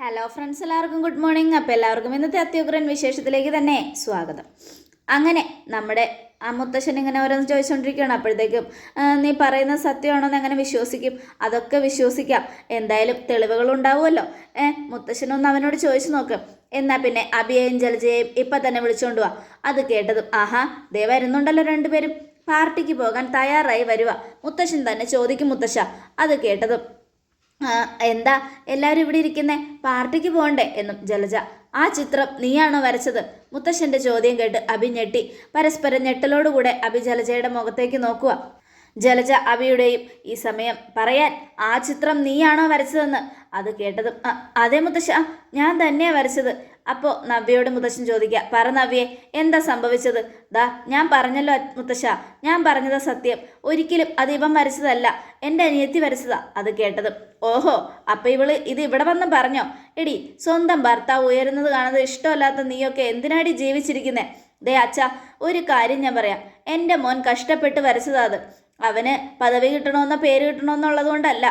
Hello friends എല്ലാവർക്കും good morning അപ്പോൾ എല്ലാവർക്കും ഇന്നത്തെ അത്യുഗ്രൻ വിശേഷത്തിലേക്ക് തന്നെ സ്വാഗതം. അങ്ങനെ നമ്മുടെ ആ മുത്തശ്ശൻ ഇങ്ങനെ ഓരോന്ന് ചോദിച്ചുകൊണ്ടിരിക്കുകയാണ് അപ്പോഴത്തേക്കും നീ പറയുന്ന സത്യമാണോ എന്ന് എങ്ങനെ വിശ്വസിക്കും? അതൊക്കെ വിശ്വസിക്കാം. എന്തായാലും തെളിവുകൾ ഉണ്ടാവുമല്ലോ ഏ മുത്തശ്ശനൊന്ന് അവനോട് ചോദിച്ചു നോക്ക്. എന്നാൽ പിന്നെ അഭിയേയും ജലജയെയും ഇപ്പം തന്നെ വിളിച്ചുകൊണ്ട് വാ. അത് കേട്ടതും ആഹാ ദേ വരുന്നുണ്ടല്ലോ രണ്ടുപേരും. പാർട്ടിക്ക് പോകാൻ തയ്യാറായി വരുക മുത്തശ്ശൻ തന്നെ ചോദിക്കും മുത്തശ്ശ അത് കേട്ടതും. എന്താ എല്ലാവരും ഇവിടെ ഇരിക്കുന്നേ? പാർട്ടിക്ക് പോകണ്ടേ എന്നും ജലജ. ആ ചിത്രം നീയാണോ വരച്ചത്? മുത്തശ്ശന്റെ ചോദ്യം കേട്ട് അഭി ഞെട്ടി. പരസ്പരം ഞെട്ടലോടുകൂടെ അഭി ജലജയുടെ മുഖത്തേക്ക് നോക്കുക. ജലജ അഭിയുടെയും ഈ സമയം പറയാൻ ആ ചിത്രം നീയാണോ വരച്ചതെന്ന് അത് കേട്ടതും "ആ, അതെ മുത്തശ്ശ ഞാൻ തന്നെയാണ് വരച്ചത്. അപ്പോൾ നവ്യയോട് മുത്തശ്ശൻ ചോദിക്കുക പറ നവ്യെ എന്താ സംഭവിച്ചത്? ദാ ഞാൻ പറഞ്ഞല്ലോ മുത്തശ്ശ ഞാൻ പറഞ്ഞത് സത്യം. ഒരിക്കലും അത് ഇവൻ വരച്ചതല്ല എന്റെ അനിയത്തി വരച്ചതാ അത് കേട്ടത്. ഓഹോ അപ്പം ഇവൾ ഇത് ഇവിടെ വന്ന് പറഞ്ഞോ? എടി സ്വന്തം ഭർത്താവ് ഉയരുന്നത് കാണുന്നത് ഇഷ്ടമല്ലാത്ത നീയൊക്കെ എന്തിനാടി ജീവിച്ചിരിക്കുന്നേ? ദേ അച്ഛ ഒരു കാര്യം ഞാൻ പറയാം. എന്റെ മോൻ കഷ്ടപ്പെട്ട് വരച്ചതാ അത്. അവന് പദവി കിട്ടണമെന്നോ പേര് കിട്ടണമെന്നുള്ളത് കൊണ്ടല്ല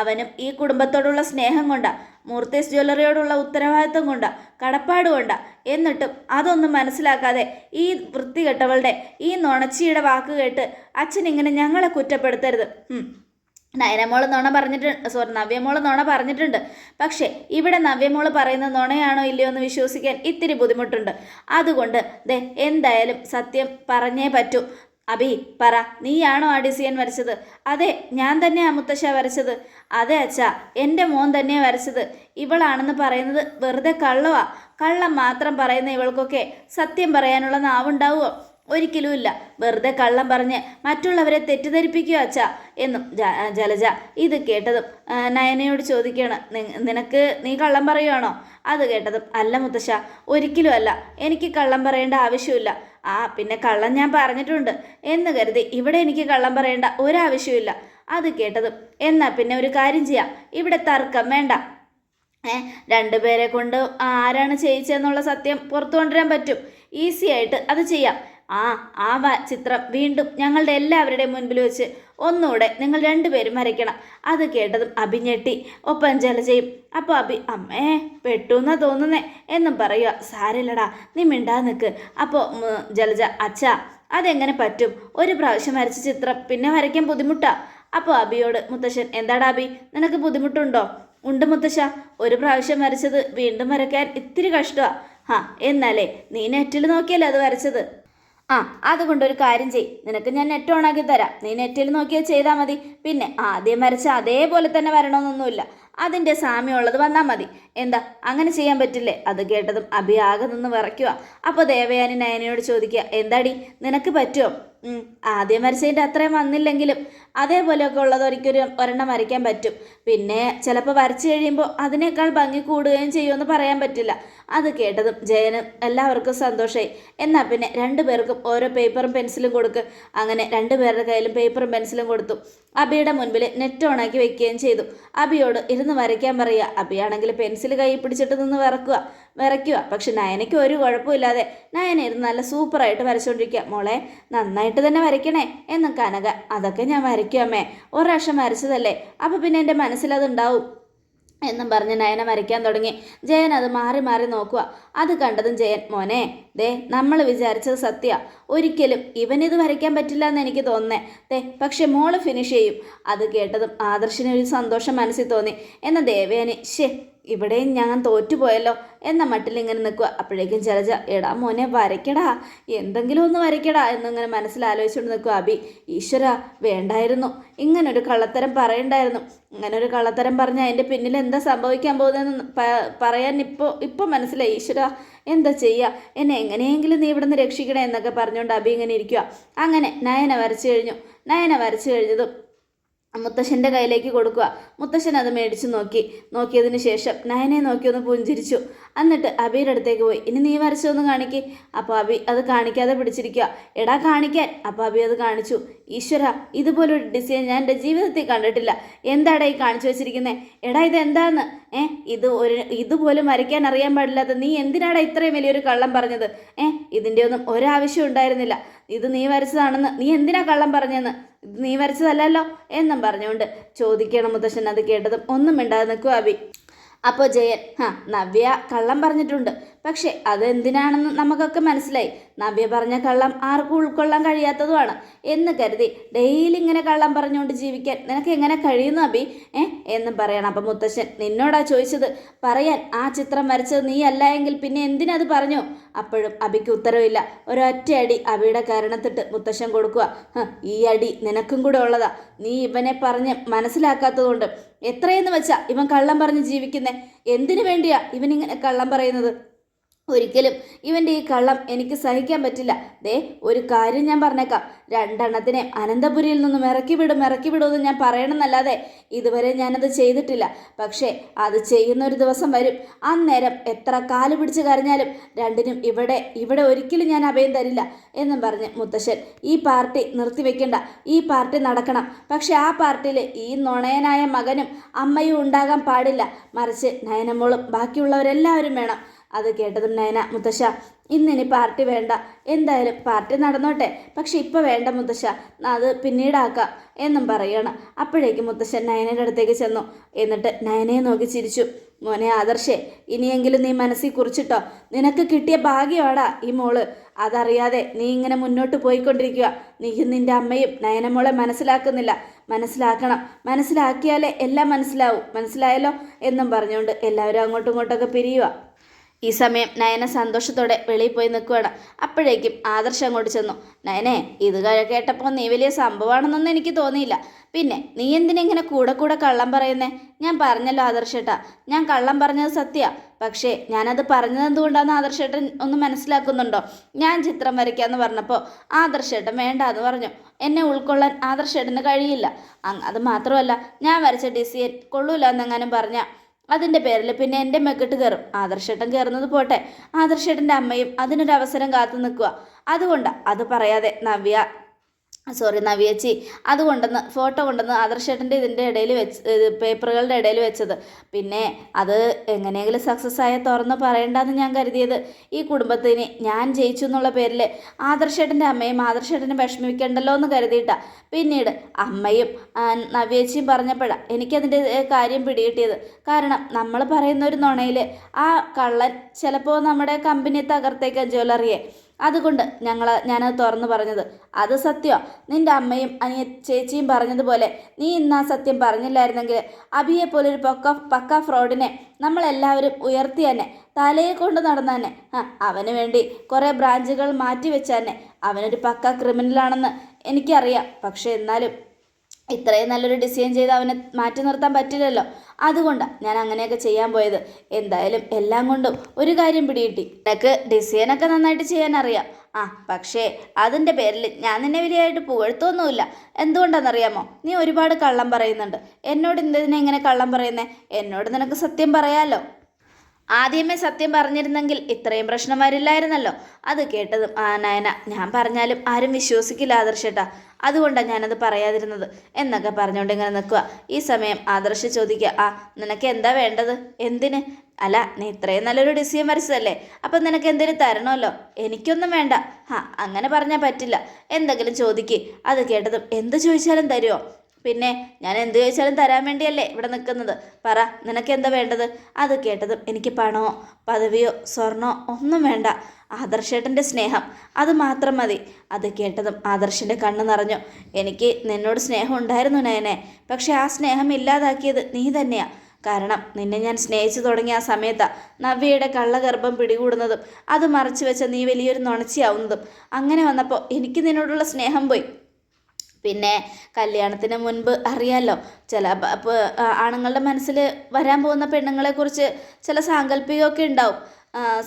അവനും ഈ കുടുംബത്തോടുള്ള സ്നേഹം കൊണ്ടാ. മൂർത്തീസ് ജ്വല്ലറിയോടുള്ള ഉത്തരവാദിത്വം കൊണ്ടാ കടപ്പാട് കൊണ്ടാ. എന്നിട്ടും അതൊന്നും മനസ്സിലാക്കാതെ ഈ വൃത്തികെട്ടവളുടെ ഈ നുണച്ചിയുടെ വാക്ക് കേട്ട് അച്ഛൻ ഇങ്ങനെ ഞങ്ങളെ കുറ്റപ്പെടുത്തരുത്. നയനമോൾ നുണ പറഞ്ഞിട്ടുണ്ട് സോറി നവ്യമോൾ നുണ പറഞ്ഞിട്ടുണ്ട്. പക്ഷേ ഇവിടെ നവ്യമോൾ പറയുന്ന നുണയാണോ ഇല്ലയോ എന്ന് വിശ്വസിക്കാൻ ഇത്തിരി ബുദ്ധിമുട്ടുണ്ട്. അതുകൊണ്ട് ദേ എന്തായാലും സത്യം പറഞ്ഞേ പറ്റൂ. അബി പറ നീയാണോ ആ ഡിസൈൻ വരച്ചത്? അതെ ഞാൻ തന്നെയാ മുത്തശ്ശ വരച്ചത്. അതെ അച്ഛാ എന്റെ മോൻ തന്നെയാ വരച്ചത്. ഇവളാണെന്ന് പറയുന്നത് വെറുതെ കള്ളവാ. കള്ളം മാത്രം പറയുന്ന ഇവൾക്കൊക്കെ സത്യം പറയാനുള്ള നാവുണ്ടാവുമോ ഒരിക്കലും ഇല്ല. വെറുതെ കള്ളം പറഞ്ഞ് മറ്റുള്ളവരെ തെറ്റിദ്ധരിപ്പിക്കുക അച്ഛാ? എന്നും ജലജ ഇത് കേട്ടതും നയനയോട് ചോദിക്കുകയാണ്. "നി- നിനക്ക് നീ കള്ളം പറയുവാണോ? അത് കേട്ടതും അല്ല മുത്തശ്ശ ഒരിക്കലും അല്ല. എനിക്ക് കള്ളം പറയേണ്ട ആവശ്യമില്ല. ആ പിന്നെ കള്ളം ഞാൻ പറഞ്ഞിട്ടുണ്ട്. എന്ന് കരുതി ഇവിടെ എനിക്ക് കള്ളം പറയേണ്ട ഒരാവശ്യമില്ല അത് കേട്ടതും എന്നാ പിന്നെ ഒരു കാര്യം ചെയ്യാം. ഇവിടെ തർക്കം വേണ്ട. രണ്ടുപേരെ കൊണ്ട് ആരാണ് ചെയ്യിച്ചതെന്നുള്ള സത്യം പുറത്തു കൊണ്ടുവരാൻ പറ്റും. ഈസി ആയിട്ട് അത് ചെയ്യാം. ആ ആ ചിത്രം വീണ്ടും ഞങ്ങളുടെ എല്ലാവരുടെയും മുൻപിൽ വെച്ച് ഒന്നുകൂടെ നിങ്ങൾ രണ്ടുപേരും വരയ്ക്കണം. അത് കേട്ടതും അഭിഞ്ഞെട്ടി ഒപ്പം ജലജയും അപ്പോൾ അഭി അമ്മേ പെട്ടുന്നാ തോന്നുന്നേ? എന്നും പറയുക സാരില്ലടാ നീ മിണ്ടാ നിൽക്ക് അപ്പോൾ ജലജ അച്ഛാ അതെങ്ങനെ പറ്റും? ഒരു പ്രാവശ്യം വരച്ച ചിത്രം പിന്നെ വരയ്ക്കാൻ ബുദ്ധിമുട്ടാ? അപ്പോൾ അബിയോട് മുത്തശ്ശൻ എന്താടാ അബി നിനക്ക് ബുദ്ധിമുട്ടുണ്ടോ? ഉണ്ട് മുത്തശ്ശ. ഒരു പ്രാവശ്യം വരച്ചത് വീണ്ടും വരയ്ക്കാൻ ഇത്തിരി കഷ്ടമാണ് ഹാ എന്നാലേ നീ നെറ്റിൽ നോക്കിയല്ലേ അത് വരച്ചത്? ആ അതുകൊണ്ട് ഒരു കാര്യം ചെയ് നിനക്ക് ഞാൻ നെറ്റ് ഓണാക്കി തരാം. നീ നെറ്റിൽ നോക്കിയാൽ ചെയ്താൽ മതി. പിന്നെ ആദ്യം വരച്ച അതേപോലെ തന്നെ വരണമെന്നൊന്നുമില്ല. അതിന്റെ സാമ്യമുള്ളത് വന്നാൽ മതി. എന്താ? അങ്ങനെ ചെയ്യാൻ പറ്റില്ലേ? അത് കേട്ടതും അഭി നിന്ന് വിറയ്ക്കുക അപ്പോൾ ദേവയാനി നയനയോട് ചോദിക്കുക എന്താടി? നിനക്ക് പറ്റുമോ ആദ്യം വരച്ചതിന്റെ അത്രയും വന്നില്ലെങ്കിലും അതേപോലെയൊക്കെ ഉള്ളത് ഒരിക്കലും ഒരെണ്ണം വരയ്ക്കാൻ പറ്റും. പിന്നെ ചിലപ്പോൾ വരച്ചു കഴിയുമ്പോൾ അതിനേക്കാൾ ഭംഗി കൂടുകയും ചെയ്യുമെന്ന് പറയാൻ പറ്റില്ല. അത് കേട്ടതും ജയനും എല്ലാവർക്കും സന്തോഷമായി എന്നാൽ പിന്നെ രണ്ടു പേർക്കും ഓരോ പേപ്പറും പെൻസിലും കൊടുക്കുക അങ്ങനെ രണ്ടു പേരുടെ കയ്യിലും പേപ്പറും പെൻസിലും കൊടുത്തു. അബിയുടെ മുൻപിൽ നെറ്റ് ഓണാക്കി വെക്കുകയും ചെയ്തു. അബിയോട് ഇരുന്ന് വരയ്ക്കാൻ പറയുക. അബിയാണെങ്കിൽ പെൻസിൽ കൈ പിടിച്ചിട്ട് നിന്ന് വരക്കുക വരയ്ക്കുക. പക്ഷെ നയനയ്ക്ക് ഒരു കുഴപ്പമില്ലാതെ നയന ഇരുന്ന് നല്ല സൂപ്പറായിട്ട് വരച്ചുകൊണ്ടിരിക്കുക മോളെ നന്നായിട്ട് തന്നെ വരയ്ക്കണേ. എന്ന് കനക അതൊക്കെ ഞാൻ വരയ്ക്കും അമ്മേ. ഒരു പ്രാവശ്യം വരച്ചതല്ലേ? അപ്പോൾ പിന്നെ എന്റെ മനസ്സിലതുണ്ടാവും എന്നും പറഞ്ഞ് നയന വരയ്ക്കാൻ തുടങ്ങി. ജയൻ അത് മാറി മാറി നോക്കുക അത് കണ്ടതും ജയൻ മോനെ ദേ നമ്മൾ വിചാരിച്ചത് സത്യ. ഒരിക്കലും ഇവനിത് വരയ്ക്കാൻ പറ്റില്ല എന്ന് എനിക്ക് തോന്നുന്നേ. ദേ പക്ഷെ മോൾ ഫിനിഷ് ചെയ്യും. അത് കേട്ടതും ആദർശിന് ഒരു സന്തോഷം മനസ്സിൽ തോന്നി. എന്ന ദേവേനെ ഷേ ഇവിടെയും ഞാൻ തോറ്റുപോയല്ലോ എന്ന മട്ടിൽ ഇങ്ങനെ നിൽക്കുക. അപ്പോഴേക്കും ജലജ എടാ മോനെ വരയ്ക്കടാ. എന്തെങ്കിലും ഒന്ന് വരയ്ക്കടാ എന്നിങ്ങനെ മനസ്സിലാലോചിച്ചുകൊണ്ട് നിൽക്കുക അബി ഈശ്വര വേണ്ടായിരുന്നു. ഇങ്ങനൊരു കള്ളത്തരം പറയണ്ടായിരുന്നു. ഇങ്ങനൊരു കള്ളത്തരം പറഞ്ഞാൽ അതിന്റെ പിന്നിൽ എന്താ സംഭവിക്കാൻ പോകുന്നതെന്ന് പറയാൻ ഇപ്പോൾ ഇപ്പോൾ മനസ്സിലായി. ഈശ്വര എന്താ ചെയ്യുക എന്നെ എങ്ങനെയെങ്കിലും നീ ഇവിടുന്ന് രക്ഷിക്കണേ എന്നൊക്കെ പറഞ്ഞുകൊണ്ട് അബി ഇങ്ങനെ ഇരിക്കുക. അങ്ങനെ നയന വരച്ചു കഴിഞ്ഞു. നയന വരച്ചു കഴിഞ്ഞതും മുത്തശ്ശന്റെ കയ്യിലേക്ക് കൊടുക്കുക. മുത്തശ്ശൻ അത് മേടിച്ചു നോക്കി. നോക്കിയതിന് ശേഷം നയനെ നോക്കി ഒന്ന് പുഞ്ചിരിച്ചു. എന്നിട്ട് അബിയുടെ അടുത്തേക്ക് പോയി. ഇനി നീ വരച്ചൊന്ന് കാണിക്കേ. അപ്പോൾ അബി അത് കാണിക്കാതെ പിടിച്ചിരിക്കുക. എടാ കാണിക്കാൻ. അപ്പോൾ അബി അത് കാണിച്ചു. ഈശ്വര ഇതുപോലൊരു ഡിസൈൻ ഞാൻ എന്റെ ജീവിതത്തിൽ കണ്ടിട്ടില്ല. എന്താടാ ഈ കാണിച്ചു വെച്ചിരിക്കുന്നത് എടാ ഇത് എന്താന്ന് ഏ ഇത് ഒരു ഇതുപോലും വരയ്ക്കാൻ അറിയാൻ പാടില്ലാത്ത നീ എന്തിനാടാ ഇത്രയും വലിയൊരു കള്ളം പറഞ്ഞത്? ഏ ഇതിന്റെ ഒന്നും ഒരാവശ്യം ഉണ്ടായിരുന്നില്ല. ഇത് നീ വരച്ചതാണെന്ന് നീ എന്തിനാ കള്ളം പറഞ്ഞെന്ന്? നീ വരച്ചതല്ലല്ലോ എന്നും പറഞ്ഞുകൊണ്ട് ചോദിക്കണം മുത്തശ്ശൻ അത് കേട്ടതും ഒന്നും മിണ്ടാതെ നിൽക്കുക അബി അപ്പോൾ ജയൻ ഹാ നവ്യ കള്ളം പറഞ്ഞിട്ടുണ്ട്. പക്ഷേ അതെന്തിനാണെന്ന് നമുക്കൊക്കെ മനസ്സിലായി. നവ്യ പറഞ്ഞ കള്ളം ആർക്കും ഉൾക്കൊള്ളാൻ കഴിയാത്തതുമാണ്. എന്ന് കരുതി ഡെയിലി ഇങ്ങനെ കള്ളം പറഞ്ഞുകൊണ്ട് ജീവിക്കാൻ നിനക്ക് എങ്ങനെ കഴിയുന്നു അബി ഏ? എന്നും പറയണം. അപ്പം മുത്തശ്ശൻ നിന്നോടാ ചോദിച്ചത് പറയാൻ ആ ചിത്രം വരച്ചത് നീ അല്ല എങ്കിൽ പിന്നെ എന്തിനത് പറഞ്ഞു? അപ്പോഴും അബിക്ക് ഉത്തരവില്ല. ഒരൊറ്റ അടി അബിയുടെ കാരണത്തിട്ട് മുത്തശ്ശൻ കൊടുക്കുക. ഈ അടി നിനക്കും കൂടെ ഉള്ളതാ. നീ ഇവനെ പറഞ്ഞ് മനസ്സിലാക്കാത്തതുകൊണ്ട്. എത്രയെന്ന് വെച്ചാ ഇവൻ കള്ളം പറഞ്ഞ് ജീവിക്കുന്നേ? എന്തിനു വേണ്ടിയാ ഇവനിങ്ങനെ കള്ളം പറയുന്നത്? ഒരിക്കലും ഇവന്റെ ഈ കള്ളം എനിക്ക് സഹിക്കാൻ പറ്റില്ല. ദേ ഒരു കാര്യം ഞാൻ പറഞ്ഞേക്കാം. രണ്ടെണ്ണത്തിനെ അനന്തപുരിയിൽ നിന്നും ഇറക്കി വിടും ഇറക്കി വിടുമെന്ന് ഞാൻ പറയണമെന്നല്ലാതെ ഇതുവരെ ഞാനത് ചെയ്തിട്ടില്ല. പക്ഷേ അത് ചെയ്യുന്ന ഒരു ദിവസം വരും. അന്നേരം എത്ര കാൽ പിടിച്ച് കരഞ്ഞാലും രണ്ടിനും ഇവിടെ ഇവിടെ ഒരിക്കലും ഞാൻ അഭയം തരില്ല എന്നും പറഞ്ഞ് മുത്തശ്ശൻ ഈ പാർട്ടി നിർത്തിവെക്കണ്ട. ഈ പാർട്ടി നടക്കണം. പക്ഷെ ആ പാർട്ടിയിൽ ഈ നുണയനായ മകനും അമ്മയും ഉണ്ടാകാൻ പാടില്ല. മറിച്ച് നയനമോളും ബാക്കിയുള്ളവരെല്ലാവരും വേണം. അത് കേട്ടതും നയന മുത്തശ്ശ ഇന്നിനി പാർട്ടി വേണ്ട. എന്തായാലും പാർട്ടി നടന്നോട്ടെ. പക്ഷെ ഇപ്പം വേണ്ട മുത്തശ്ശ. അത് പിന്നീടാക്കാം എന്നും പറയണം. അപ്പോഴേക്കും മുത്തശ്ശൻ നയനയുടെ അടുത്തേക്ക് ചെന്നു. എന്നിട്ട് നയനയെ നോക്കി ചിരിച്ചു. മോനെ ആദർശേ ഇനിയെങ്കിലും നീ മനസ്സിൽ കുറിച്ചിട്ടോ? നിനക്ക് കിട്ടിയ ഭാഗ്യമാടാ ഈ മോൾ. അതറിയാതെ നീ ഇങ്ങനെ മുന്നോട്ട് പോയിക്കൊണ്ടിരിക്കുക. നീയും നിന്റെ അമ്മയും നയനമോളെ മനസ്സിലാക്കുന്നില്ല. മനസ്സിലാക്കണം. മനസ്സിലാക്കിയാലേ എല്ലാം മനസ്സിലാവും. മനസ്സിലായല്ലോ? എന്നും പറഞ്ഞുകൊണ്ട് എല്ലാവരും അങ്ങോട്ടും ഇങ്ങോട്ടൊക്കെ പിരിയുക. ഈ സമയം നയന സന്തോഷത്തോടെ വെളിയിൽ പോയി നിൽക്കുകയാണ്. അപ്പോഴേക്കും ആദർശം അങ്ങോട്ട് ചെന്നു. നയനെ ഇത് കേട്ടപ്പോൾ നീ വലിയ സംഭവമാണെന്നൊന്നും എനിക്ക് തോന്നിയില്ല. പിന്നെ നീ എന്തിനെങ്ങനെ കൂടെ കൂടെ കള്ളം പറയുന്നേ? ഞാൻ പറഞ്ഞല്ലോ ആദർശേട്ടാ ഞാൻ കള്ളം പറഞ്ഞത് സത്യ. പക്ഷേ ഞാനത് പറഞ്ഞത് എന്തുകൊണ്ടാണെന്ന് ആദർശേട്ടൻ ഒന്ന് മനസ്സിലാക്കുന്നുണ്ടോ? ഞാൻ ചിത്രം വരയ്ക്കാന്ന് പറഞ്ഞപ്പോൾ ആദർശേട്ടൻ വേണ്ട എന്ന് പറഞ്ഞു. എന്നെ ഉൾക്കൊള്ളാൻ ആദർശേട്ടന് കഴിയില്ല. അത് മാത്രമല്ല ഞാൻ വരച്ച ഡിസൈൻ കൊള്ളൂല എന്നെങ്ങാനും പറഞ്ഞ. അതിന്റെ പേരിൽ പിന്നെ എന്റെ മെക്കിട്ട് കയറും ആദർശേട്ടൻ കയറുന്നത് പോട്ടെ. ആദർശേട്ടന്റെ അമ്മയും അതിനൊരവസരം കാത്തു നിൽക്കുക. അതുകൊണ്ട് അത് പറയാതെ നവ്യ സോറി നവ്യച്ചി. അത് കൊണ്ടുവന്ന് ഫോട്ടോ കൊണ്ടുവന്ന് ആദർശേട്ടന്റെ ഇതിന്റെ ഇടയിൽ വെച്ച് പേപ്പറുകളുടെ ഇടയിൽ വെച്ചത്. പിന്നെ അത് എങ്ങനെയെങ്കിലും സക്സസ് ആയ തുറന്ന് പറയണ്ടെന്ന് ഞാൻ കരുതിയത്. ഈ കുടുംബത്തിന് ഞാൻ ജയിച്ചു എന്നുള്ള പേരിൽ ആദർശേട്ടന്റെ അമ്മയും ആദർശേട്ടനെ വിഷമിക്കണ്ടല്ലോ എന്ന് കരുതിയിട്ടാ. പിന്നീട് അമ്മയും നവ്യേച്ചിയും പറഞ്ഞപ്പോഴാണ് എനിക്കതിന്റെ കാര്യം പിടികിട്ടിയത്. കാരണം നമ്മൾ പറയുന്ന ഒരു നുണയിൽ ആ കള്ളൻ ചിലപ്പോൾ നമ്മുടെ കമ്പനിയെ തകർത്തേക്കാൻ ജ്വല്ലറിയെ അതുകൊണ്ട് ഞങ്ങൾ ഞാനത് തുറന്നു പറഞ്ഞത് അത് സത്യം? നിന്റെ അമ്മയും അനിയ ചേച്ചിയും പറഞ്ഞതുപോലെ നീ ഇന്ന് ആ സത്യം പറഞ്ഞില്ലായിരുന്നെങ്കിൽ അബിയെ പോലൊരു പൊക്ക പക്ക ഫ്രോഡിനെ നമ്മളെല്ലാവരും ഉയർത്തി തന്നെ തലയെ കൊണ്ട് നടന്നു ആ അവന് വേണ്ടി കുറേ ബ്രാഞ്ചുകൾ മാറ്റി വെച്ച് തന്നെ അവനൊരു പക്ക ക്രിമിനലാണെന്ന് എനിക്കറിയാം. പക്ഷേ എന്നാലും ഇത്രയും നല്ലൊരു ഡിസൈൻ ചെയ്ത് അവനെ മാറ്റി നിർത്താൻ പറ്റില്ലല്ലോ. അതുകൊണ്ടാണ് ഞാൻ അങ്ങനെയൊക്കെ ചെയ്യാൻ പോയത്. എന്തായാലും എല്ലാം കൊണ്ടും ഒരു കാര്യം പിടികിട്ടി. നിനക്ക് ഡിസൈനൊക്കെ നന്നായിട്ട് ചെയ്യാൻ അറിയാം. ആ പക്ഷേ അതിന്റെ പേരിൽ ഞാൻ നിന്നെ വലിയതായിട്ട് പുകഴ്ത്തൊന്നുമില്ല എന്തുകൊണ്ടാണെന്നറിയാമോ? നീ ഒരുപാട് കള്ളം പറയുന്നുണ്ട്. എന്നോട് എന്തിനെ ഇങ്ങനെ കള്ളം പറയുന്നേ? എന്നോട് നിനക്ക് സത്യം പറയാമല്ലോ ആദ്യമേ സത്യം പറഞ്ഞിരുന്നെങ്കിൽ ഇത്രയും പ്രശ്നം വരില്ലായിരുന്നല്ലോ. അത് കേട്ടതും ആ നയന ഞാൻ പറഞ്ഞാലും ആരും വിശ്വസിക്കില്ല ആദർശേട്ടാ. അതുകൊണ്ടാണ് ഞാനത് പറയാതിരുന്നത്. എന്നൊക്കെ പറഞ്ഞുകൊണ്ട് ഇങ്ങനെ നിൽക്കുക ഈ സമയം ആദർശ ചോദിക്കുക ആ നിനക്ക് എന്താ വേണ്ടത്? എന്തിന്? അല്ല നീ ഇത്രയും നല്ലൊരു ഡിസൈൻ വരച്ചതല്ലേ. അപ്പം നിനക്ക് എന്തെങ്കിലും തരണമല്ലോ? എനിക്കൊന്നും വേണ്ട. ആ അങ്ങനെ പറഞ്ഞാൽ പറ്റില്ല. എന്തെങ്കിലും ചോദിക്ക്. അത് കേട്ടതും എന്ത് ചോദിച്ചാലും തരുമോ പിന്നെ ഞാൻ എന്ത് ചോദിച്ചാലും തരാൻ വേണ്ടിയല്ലേ ഇവിടെ നിൽക്കുന്നത്. പറ നിനക്ക് എന്താ വേണ്ടത്? അത് കേട്ടതും എനിക്ക് പണമോ പദവിയോ സ്വർണമോ ഒന്നും വേണ്ട. ആദർശേട്ടന്റെ സ്നേഹം അത് മാത്രം മതി. അത് കേട്ടതും ആദർശിന്റെ കണ്ണ് നിറഞ്ഞു. എനിക്ക് നിന്നോട് സ്നേഹം ഉണ്ടായിരുന്നു നയനെ. പക്ഷെ ആ സ്നേഹം ഇല്ലാതാക്കിയത് നീ തന്നെയാ. കാരണം നിന്നെ ഞാൻ സ്നേഹിച്ചു തുടങ്ങിയ ആ സമയത്താണ് നവ്യയുടെ കള്ളഗർഭം പിടികൂടുന്നതും അത് മറച്ചു വെച്ച നീ വലിയൊരു നുണച്ചിയാവുന്നതും. അങ്ങനെ വന്നപ്പോൾ എനിക്ക് നിന്നോടുള്ള സ്നേഹം പോയി. പിന്നെ കല്യാണത്തിന് മുൻപ് അറിയാലോ ചില ആണുങ്ങളുടെ മനസ്സിൽ വരാൻ പോകുന്ന പെണ്ണുങ്ങളെക്കുറിച്ച് ചില സാങ്കല്പികമൊക്കെ ഉണ്ടാവും.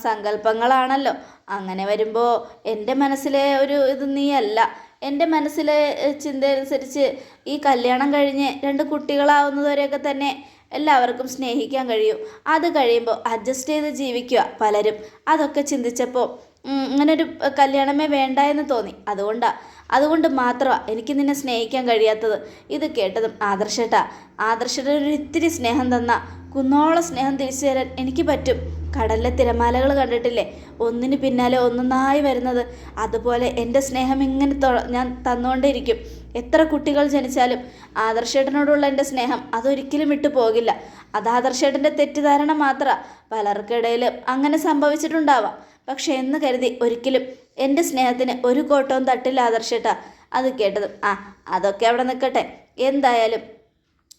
സങ്കല്പങ്ങളാണല്ലോ. അങ്ങനെ വരുമ്പോൾ എന്റെ മനസ്സിലെ ഒരു ഇത് നീയല്ല. എന്റെ മനസ്സിലെ ചിന്ത അനുസരിച്ച് ഈ കല്യാണം കഴിഞ്ഞ് രണ്ട് കുട്ടികളാവുന്നതുവരെയൊക്കെ തന്നെ എല്ലാവർക്കും സ്നേഹിക്കാൻ കഴിയും. അത് കഴിയുമ്പോൾ അഡ്ജസ്റ്റ് ചെയ്ത് ജീവിക്കുക പലരും. അതൊക്കെ ചിന്തിച്ചപ്പോൾ ഇങ്ങനൊരു കല്യാണമേ വേണ്ട എന്ന് തോന്നി. അതുകൊണ്ടാ അതുകൊണ്ട് മാത്രമാണ് എനിക്ക് നിന്നെ സ്നേഹിക്കാൻ കഴിയാത്തത്. ഇത് കേട്ടതും ആദർശേട്ടാ. ആദർശയുടെ ഒരു ഇത്തിരി സ്നേഹം തന്ന. കുന്നോളം സ്നേഹം തിരിച്ചു തരാൻ എനിക്ക് പറ്റും. കടലിലെ തിരമാലകൾ കണ്ടിട്ടില്ലേ? ഒന്നിന് പിന്നാലെ ഒന്നൊന്നായി വരുന്നത്. അതുപോലെ എന്റെ സ്നേഹം ഇങ്ങനെ ഞാൻ തന്നുകൊണ്ടേയിരിക്കും. എത്ര കുട്ടികൾ ജനിച്ചാലും ആദർശേട്ടനോടുള്ള എന്റെ സ്നേഹം അതൊരിക്കലും വിട്ടു പോകില്ല. അത് ആദർശേട്ടന്റെ തെറ്റിദ്ധാരണ മാത്രമാണ് പലർക്കിടയിൽ അങ്ങനെ സംഭവിച്ചിട്ടുണ്ടാവാം. പക്ഷെ എന്ന് കരുതി ഒരിക്കലും എന്റെ സ്നേഹത്തിന് ഒരു കോട്ടവും തട്ടില്ല ആദർശേട്ടാ. അത് കേട്ടതും. ആ അതൊക്കെ അവിടെ നിൽക്കട്ടെ. എന്തായാലും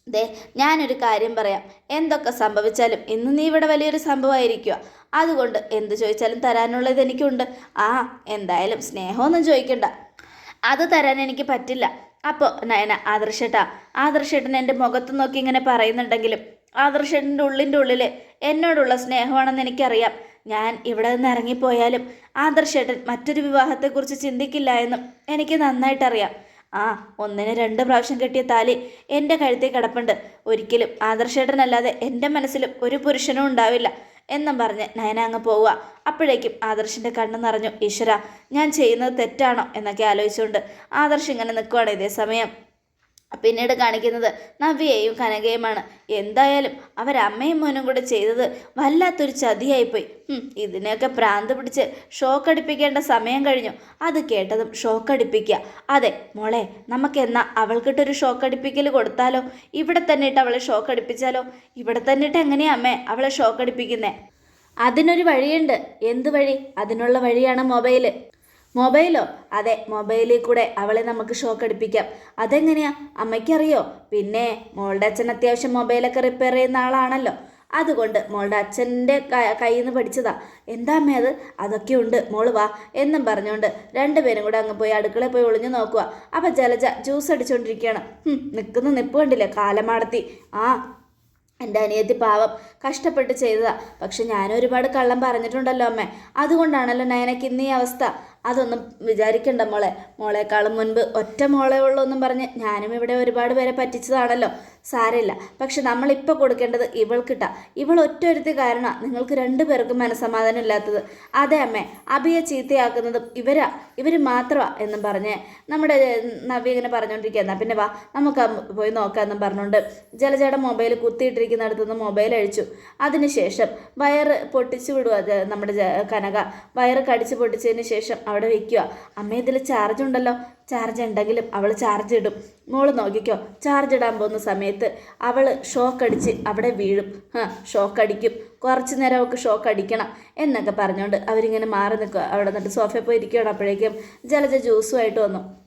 ദേ ഞാനൊരു കാര്യം പറയാം. എന്തൊക്കെ സംഭവിച്ചാലും ഇന്ന് നീ ഇവിടെ വലിയൊരു സംഭവമായിരിക്കുക അതുകൊണ്ട് എന്ത് ചോദിച്ചാലും തരാനുള്ളത് എനിക്കുണ്ട്. ആ എന്തായാലും സ്നേഹമൊന്നും ചോദിക്കണ്ട. അത് തരാൻ എനിക്ക് പറ്റില്ല. അപ്പോൾ നയന ആദർശേട്ടാ ആദർശേട്ടൻ എന്റെ മുഖത്ത് നോക്കി ഇങ്ങനെ പറയുന്നുണ്ടെങ്കിലും ആദർശേട്ടന്റെ ഉള്ളിന്റെ ഉള്ളിൽ എന്നോടുള്ള സ്നേഹമാണെന്ന് എനിക്കറിയാം. ഞാൻ ഇവിടെ നിന്ന് ഇറങ്ങിപ്പോയാലും ആദർശേട്ടൻ മറ്റൊരു വിവാഹത്തെക്കുറിച്ച് ചിന്തിക്കില്ല എന്നും എനിക്ക് നന്നായിട്ടറിയാം. ആ ഒന്നിന് രണ്ട് പ്രാവശ്യം കെട്ടിയ താലി എന്റെ കഴുത്തിൽ കിടപ്പുണ്ട്. ഒരിക്കലും ആദർശേട്ടനല്ലാതെ എന്റെ മനസ്സിലും ഒരു പുരുഷനും ഉണ്ടാവില്ല എന്നും പറഞ്ഞ് നയന അങ്ങ് പോവുക. അപ്പോഴേക്കും ആദർശിന്റെ കണ്ണ് നിറഞ്ഞു. ഈശ്വര ഞാൻ ചെയ്യുന്നത് തെറ്റാണോ എന്നൊക്കെ ആലോചിച്ചുകൊണ്ട് ആദർശ് ഇങ്ങനെ നിൽക്കുവാണ് ഇതേ സമയം. പിന്നീട് കാണിക്കുന്നത് നവ്യയെയും കനകയുമാണ്. എന്തായാലും അവരമ്മയും മോനും കൂടെ ചെയ്തത് വല്ലാത്തൊരു ചതിയായിപ്പോയി. ഇതിനെയൊക്കെ പ്രാന്ത് പിടിച്ച് ഷോക്ക് അടിപ്പിക്കേണ്ട സമയം കഴിഞ്ഞു. അത് കേട്ടതും ഷോക്ക് അടിപ്പിക്കുക. അതെ മോളെ നമുക്കെന്നാ അവൾക്കിട്ടൊരു ഷോക്ക് അടിപ്പിക്കൽ കൊടുത്താലോ? ഇവിടെ തന്നെ ഇട്ട് അവളെ ഷോക്ക് അടിപ്പിച്ചാലോ? ഇവിടെ തന്നെ ഇട്ട് എങ്ങനെയാ അമ്മേ അവളെ ഷോക്ക് അടിപ്പിക്കുന്നേ? അതിനൊരു വഴിയുണ്ട്. എന്ത് വഴി? അതിനുള്ള വഴിയാണ് മൊബൈൽ മൊബൈലോ? അതെ മൊബൈലിൽ കൂടെ അവളെ നമുക്ക് ഷോക്ക് അടിപ്പിക്കാം. അതെങ്ങനെയാ? അമ്മയ്ക്കറിയോ? പിന്നെ മോളുടെ അച്ഛൻ അത്യാവശ്യം മൊബൈലൊക്കെ റിപ്പയർ ചെയ്യുന്ന ആളാണല്ലോ. അതുകൊണ്ട് മോളുടെ അച്ഛന്റെ കയ്യിൽ നിന്ന് പഠിച്ചതാ. എന്താ അമ്മേ അത്? അതൊക്കെ ഉണ്ട്. മോൾ വാ. എന്നും പറഞ്ഞുകൊണ്ട് രണ്ടുപേരും കൂടെ അങ്ങ് പോയി അടുക്കളയിൽ പോയി ഒളിഞ്ഞു നോക്കുക അപ്പം ജലജ ജ്യൂസ് അടിച്ചുകൊണ്ടിരിക്കുകയാണ് നിൽക്കുന്ന നിപ്പ് കണ്ടില്ലേ? കാലമാടത്തി ആ എന്റെ അനിയത്തി പാവം. കഷ്ടപ്പെട്ട് ചെയ്തതാ. പക്ഷെ ഞാൻ ഒരുപാട് കള്ളം പറഞ്ഞിട്ടുണ്ടല്ലോ അമ്മേ. അതുകൊണ്ടാണല്ലോ നയനക്ക് ഇന്നീ അവസ്ഥ. അതൊന്നും വിചാരിക്കണ്ട മോളെ. മോളെക്കാളും മുൻപ് ഒറ്റ മോളെ ഉള്ളൂ എന്നും പറഞ്ഞ് ഞാനും ഇവിടെ ഒരുപാട് പേരെ പറ്റിച്ചതാണല്ലോ. സാരമില്ല. പക്ഷെ നമ്മളിപ്പോൾ കൊടുക്കേണ്ടത് ഇവൾക്കിട്ട. ഇവൾ ഒറ്റ കാരണം നിങ്ങൾക്ക് രണ്ടു പേർക്കും മനസ്സമാധാനം ഇല്ലാത്തത്. അതെ അമ്മ അഭിയെ ചീത്തയാക്കുന്നതും ഇവരാ ഇവർ മാത്രമാ എന്നും പറഞ്ഞ് നമ്മുടെ നവ്യ ഇങ്ങനെ പറഞ്ഞുകൊണ്ടിരിക്കുക എന്നാ പിന്നെ വാ നമുക്ക് പോയി നോക്കാമെന്നും പറഞ്ഞുകൊണ്ട് ജലജയുടെ മൊബൈൽ കുത്തിയിട്ടിരിക്കുന്നിടത്തുനിന്ന് മൊബൈൽ അഴിച്ചു. അതിനുശേഷം വയറ് പൊട്ടിച്ചു വിടുക നമ്മുടെ കനക. വയറ് കടിച്ച് പൊട്ടിച്ചതിന് ശേഷം അവിടെ വെക്കുക അമ്മ ഇതിൽ ചാർജ് ഉണ്ടല്ലോ ചാർജ് ഉണ്ടെങ്കിലും അവൾ ചാർജ് ഇടും. മോൾ നോക്കിക്കോ ചാർജ് ഇടാൻ പോകുന്ന സമയത്ത് അവൾ ഷോക്ക് അടിച്ച് അവിടെ വീഴും. ഹാ ഷോക്ക് അടിക്കും. കുറച്ച് നേരം അവൾക്ക് ഷോക്ക് അടിക്കണം എന്നൊക്കെ പറഞ്ഞുകൊണ്ട് അവരിങ്ങനെ മാറി നിൽക്കുക. അവിടെ നിന്നിട്ട് സോഫയിൽ പോയി ഇരിക്കുകയാണ് അപ്പോഴേക്കും ജലജ ജ്യൂസുമായിട്ട് വന്നു.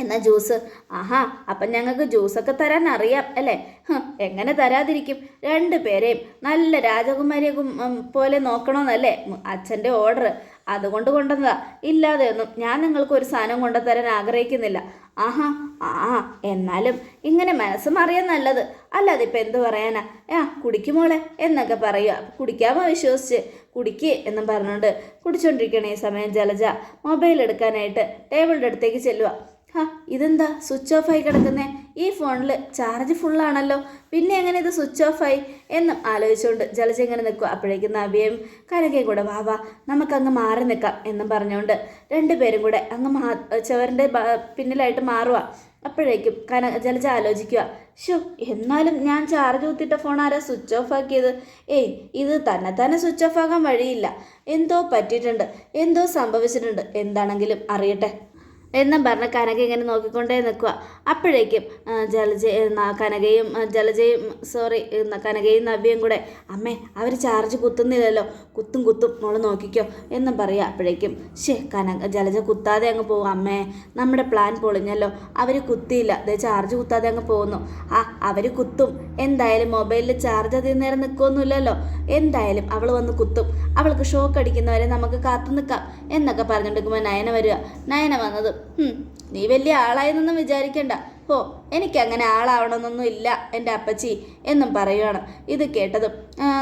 എന്നാൽ ജ്യൂസ് ആഹാ അപ്പം ഞങ്ങൾക്ക് ജ്യൂസൊക്കെ തരാൻ അറിയാം അല്ലേ? എങ്ങനെ തരാതിരിക്കും? രണ്ട് പേരെയും നല്ല രാജകുമാരിയെ പോലെ നോക്കണമെന്നല്ലേ അച്ഛന്റെ ഓർഡർ അതുകൊണ്ട് കൊണ്ടുവന്നതാ. ഇല്ലാതെയൊന്നും ഞാൻ നിങ്ങൾക്ക് ഒരു സാധനം കൊണ്ടുതരാൻ ആഗ്രഹിക്കുന്നില്ല. ആഹാ ആ എന്നാലും ഇങ്ങനെ മനസ്സ് മറിയാൻ നല്ലത്. അല്ലാതെ ഇപ്പം എന്ത് പറയാനാ? ആ കുടിക്കുമോളെ എന്നൊക്കെ പറയുക കുടിക്കാമോ വിശ്വസിച്ച്? കുടിക്ക് എന്നും പറഞ്ഞുകൊണ്ട് കുടിച്ചോണ്ടിരിക്കണ ഈ സമയം ജലജ മൊബൈൽ എടുക്കാനായിട്ട് ടേബിളിന്റെ അടുത്തേക്ക് ചെല്ലുക ഹാ ഇതെന്താ? സ്വിച്ച് ഓഫ് ആയി കിടക്കുന്നേ. ഈ ഫോണിൽ ചാർജ് ഫുള്ളാണല്ലോ പിന്നെ എങ്ങനെ ഇത് സ്വിച്ച് ഓഫ് ആയി? എന്നും ആലോചിച്ചുകൊണ്ട് ജലജ ഇങ്ങനെ നിൽക്കുക അപ്പോഴേക്കും നവ്യയും കനകയും കൂടെ വാ വാ നമുക്കങ്ങ് മാറി നിൽക്കാം എന്നും പറഞ്ഞുകൊണ്ട് രണ്ടുപേരും കൂടെ അങ്ങ് മാ ചവറിന്റെ പിന്നിലായിട്ട് മാറുക അപ്പോഴേക്കും കന ജലജ ആലോചിക്കുക ഷോ എന്നാലും ഞാൻ ചാർജ് കുത്തിയിട്ട ഫോൺ ആരാ സ്വിച്ച് ഓഫ് ആക്കിയത്? ഏയ് ഇത് തന്നെ തന്നെ സ്വിച്ച് ഓഫ് ആകാൻ വഴിയില്ല. എന്തോ പറ്റിയിട്ടുണ്ട്. എന്തോ സംഭവിച്ചിട്ടുണ്ട്. എന്താണെങ്കിലും അറിയട്ടെ. എന്നും പറഞ്ഞ് കനക ഇങ്ങനെ നോക്കിക്കൊണ്ടേ നിൽക്കുക. അപ്പോഴേക്കും ജലജ കനകയും ജലജയും സോറി കനകയും നവ്യയും കൂടെ അമ്മേ അവർ ചാർജ് കുത്തുന്നില്ലല്ലോ. കുത്തും കുത്തും മോൾ നോക്കിക്കോ എന്നും പറയുക. അപ്പോഴേക്കും ശേ കനക ജലജ കുത്താതെ അങ്ങ് പോകും. അമ്മേ നമ്മുടെ പ്ലാൻ പൊളിഞ്ഞല്ലോ. അവർ കുത്തിയില്ല. ദേ ചാർജ് കുത്താതെ അങ്ങ് പോകുന്നു. ആ അവർ കുത്തും. എന്തായാലും മൊബൈലിൽ ചാർജ് അധികം നേരം നിൽക്കുമൊന്നുമില്ലല്ലോ എന്തായാലും അവൾ വന്ന് കുത്തും. അവൾക്ക് ഷോക്ക് അടിക്കുന്നവരെ നമുക്ക് കാത്തു നിൽക്കാം എന്നൊക്കെ പറഞ്ഞുകൊണ്ടിരിക്കുമ്പോൾ നയന വരിക നയന വന്നത് "ഹും, നീ വലിയ ആളായെന്നൊന്നും വിചാരിക്കണ്ട. ഓ എനിക്ക് അങ്ങനെ ആളാവണമെന്നൊന്നും ഇല്ല എന്റെ അപ്പച്ചി എന്നും പറയുകയാണ് ഇത് കേട്ടതും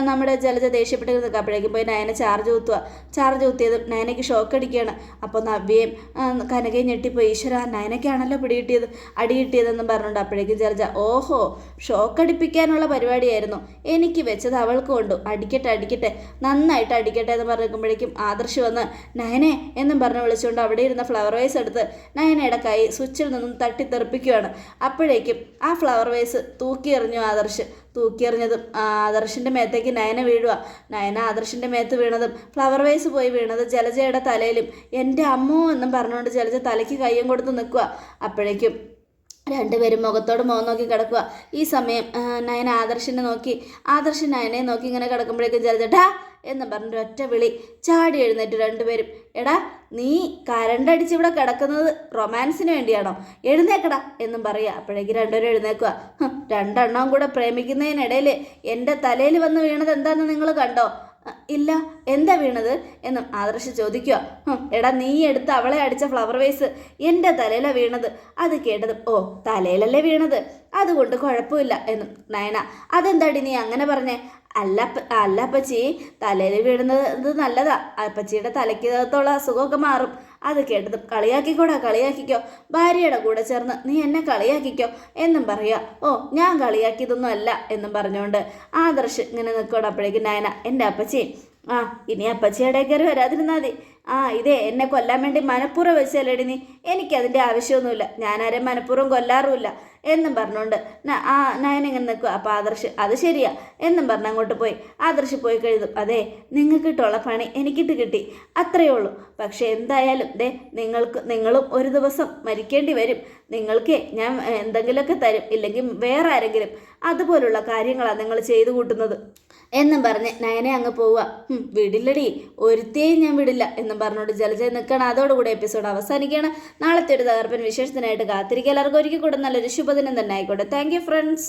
നമ്മുടെ ജലജ ദേഷ്യപ്പെട്ട് നിൽക്കപ്പോഴേക്കും പോയി നയനെ ചാർജ് കുത്തുക ചാർജ് കുത്തിയതും നയനയ്ക്ക് ഷോക്ക് അടിക്കുകയാണ്. അപ്പോൾ നവ്യയും കനകയും ഞെട്ടിപ്പോയി. ഈശ്വര നയനയ്ക്കാണല്ലോ പിടികിട്ടിയത്. അടി കിട്ടിയതെന്നും പറഞ്ഞുകൊണ്ട് അപ്പോഴേക്കും ജലജ ഓഹോ ഷോക്ക് അടിപ്പിക്കാനുള്ള പരിപാടിയായിരുന്നു. എനിക്ക് വെച്ചത് അവൾക്ക് കൊണ്ടു. അടിക്കട്ടെ അടിക്കട്ടെ നന്നായിട്ട് അടിക്കട്ടെ എന്ന് പറഞ്ഞിരിക്കുമ്പോഴേക്കും ആദർശ് വന്ന് നയനെ എന്നും പറഞ്ഞ് വിളിച്ചുകൊണ്ട് അവിടെ ഇരുന്ന ഫ്ലവർ വൈസ് എടുത്ത് നയനയുടെ കൈ സ്വിച്ചിൽ നിന്നും തട്ടി തെറിപ്പിക്കുകയാണ് അപ്പോഴേക്കും ആ ഫ്ലവർ വേസ് തൂക്കി എറിഞ്ഞു ആദർശ്. തൂക്കി എറിഞ്ഞതും ആ ആദർശിന്റെ മേത്തേക്ക് നയന വീഴുക നയന ആദർശിന്റെ മേത്ത് വീണതും ഫ്ലവർ വേസ് പോയി വീണത് ജലജയുടെ തലയിലും. എന്റെ അമ്മോ എന്നും പറഞ്ഞുകൊണ്ട് ജലജ തലയ്ക്ക് കയ്യും കൊടുത്ത് നിൽക്കുക അപ്പോഴേക്കും രണ്ടുപേരും മുഖത്തോട് മുഖം നോക്കി കിടക്കുക ഈ സമയം നയന ആദർശിനെ നോക്കി ആദർശൻ നയനെ നോക്കി ഇങ്ങനെ കിടക്കുമ്പോഴേക്കും ജലജട്ടാ എന്ന് പറഞ്ഞിട്ട് ഒറ്റ വിളി ചാടി എഴുന്നേറ്റ് രണ്ടുപേരും. എടാ നീ കരണ്ടടിച്ച് ഇവിടെ കിടക്കുന്നത് റൊമാൻസിന് വേണ്ടിയാണോ? എഴുന്നേക്കടാ എന്നും പറയുക. അപ്പോഴേക്ക് രണ്ടുപേരും എഴുന്നേക്കുക രണ്ടെണ്ണവും കൂടെ പ്രേമിക്കുന്നതിനിടയിൽ എന്റെ തലയിൽ വന്ന് വീണത് എന്താണെന്ന് നിങ്ങൾ കണ്ടോ? ഇല്ല. എന്താ വീണത്? എന്നും ആദർശ് ചോദിക്കുക. എടാ നീ എടുത്ത് അവളെ അടിച്ച ഫ്ലവർ വേസ് എന്റെ തലയിലാണ് വീണത്. അത് കേട്ടത് ഓ തലയിലല്ലേ വീണത്. അതുകൊണ്ട് കുഴപ്പമില്ല എന്നും. നയന അതെന്താടി നീ അങ്ങനെ പറഞ്ഞേ? അല്ല അല്ല അപ്പച്ചി. തലയിൽ വീഴുന്നത് നല്ലതാ. അപ്പച്ചിയുടെ തലയ്ക്ക് തലയ്ക്കകത്തുള്ള അസുഖമൊക്കെ മാറും. അത് കേട്ടത് കളിയാക്കിക്കോടാ കളിയാക്കിക്കോ. ഭാര്യയുടെ കൂടെ ചേർന്ന് നീ എന്നെ കളിയാക്കിക്കോ എന്നും പറയുക ഓ ഞാൻ കളിയാക്കിയതൊന്നും അല്ല എന്നും പറഞ്ഞുകൊണ്ട് ആദർശ് ഇങ്ങനെ നിൽക്കോടെ അപ്പോഴേക്കും നയന. എന്റെ അപ്പച്ചി. ആ ഇനി അപ്പച്ചിയുടെ കയറി വരാതിരുന്നാൽ മതി. ആ ഇതേ എന്നെ കൊല്ലാൻ വേണ്ടി മനഃപൂർവം വെച്ചല്ലേടി നീ. എനിക്കതിന്റെ ആവശ്യമൊന്നുമില്ല. ഞാനാരെയും മനഃപൂർവം കൊല്ലാറുമില്ല. എന്നും പറഞ്ഞുകൊണ്ട് ആ നയനിങ്ങനെ നിൽക്കുക. അപ്പോൾ ആദർശ് അത് ശരിയാ. എന്നും പറഞ്ഞ് അങ്ങോട്ട് പോയി. ആദർശ് പോയി കഴുതും അതെ നിങ്ങൾക്ക് കിട്ടുള്ള പണി എനിക്കിട്ട് കിട്ടി. അത്രയേ ഉള്ളൂ. പക്ഷേ എന്തായാലും ദേ നിങ്ങൾക്ക് നിങ്ങളും ഒരു ദിവസം മരിക്കേണ്ടി വരും. നിങ്ങൾക്ക് ഞാൻ എന്തെങ്കിലുമൊക്കെ തരും. ഇല്ലെങ്കിൽ വേറെ ആരെങ്കിലും അതുപോലുള്ള കാര്യങ്ങളാണ് നിങ്ങൾ ചെയ്തു കൂട്ടുന്നത്. എന്നും പറഞ്ഞ് നയനെ അങ്ങ് പോവുക. വിടില്ലടി. ഒരുത്തേയും ഞാൻ വിടില്ല എന്നും പറഞ്ഞുകൊണ്ട് ജലജ നിൽക്കണം അതോടുകൂടി എപ്പിസോഡ് അവസാനിക്കുകയാണ്. നാളത്തെ ഒരു തകർപ്പൻ വിശേഷത്തിനായിട്ട് കാത്തിരിക്കുക. എല്ലാവർക്കും ഒരിക്കൽ കൂടെ നല്ലൊരു ശുഭദിനം തന്നെ ആയിക്കോട്ടെ. Thank you friends